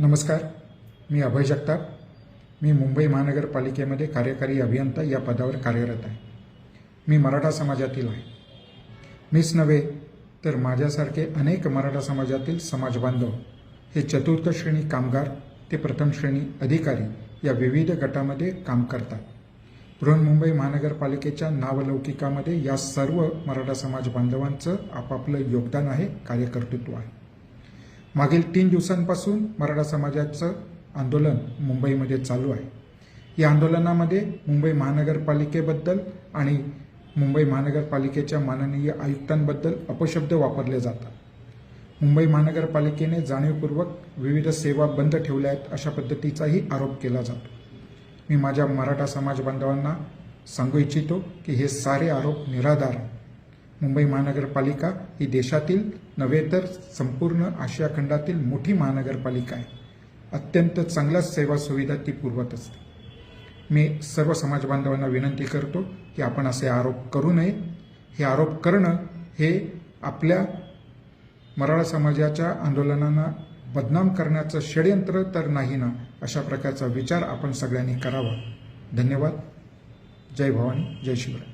नमस्कार मी अभय जगताप. मी मुंबई महानगरपालिकेमध्ये कार्यकारी अभियंता या पदावर कार्यरत आहे. मी मराठा समाजातील आहे. मीच नव्हे तर माझ्यासारखे अनेक मराठा समाजातील समाजबांधव हे चतुर्थ श्रेणी कामगार ते प्रथम श्रेणी अधिकारी या विविध गटामध्ये काम करतात. बृहन्मुंबई महानगरपालिकेच्या नावलौकिकामध्ये या सर्व मराठा समाज बांधवांचं आपापलं योगदान आहे कार्यकर्तृत्व आहे. मागील तीन दिवसांपासून मराठा समाजाचं आंदोलन मुंबईमध्ये चालू आहे. या आंदोलनामध्ये मुंबई महानगरपालिकेबद्दल आणि मुंबई महानगरपालिकेच्या माननीय आयुक्तांबद्दल अपशब्द वापरले जातात. मुंबई महानगरपालिकेने जाणीवपूर्वक विविध सेवा बंद ठेवल्या आहेत अशा पद्धतीचाही आरोप केला जातो. मी माझ्या मराठा समाज बांधवांना सांगू इच्छितो की हे सारे आरोप निराधार आहेत. मुंबई महानगरपालिका ही देशातील नव्हे तर संपूर्ण आशिया खंडातील मोठी महानगरपालिका आहे. अत्यंत चांगल्या सेवा सुविधा ती पुरवत असते. मी सर्व समाज बांधवांना विनंती करतो की आपण असे आरोप करू नये हे आरोप करणं हे आपल्या मराठा समाजाच्या आंदोलनांना बदनाम करण्याचं षडयंत्र तर नाही ना अशा प्रकारचा विचार आपण सगळ्यांनी करावा. धन्यवाद. जय भवानी जय शिवराय.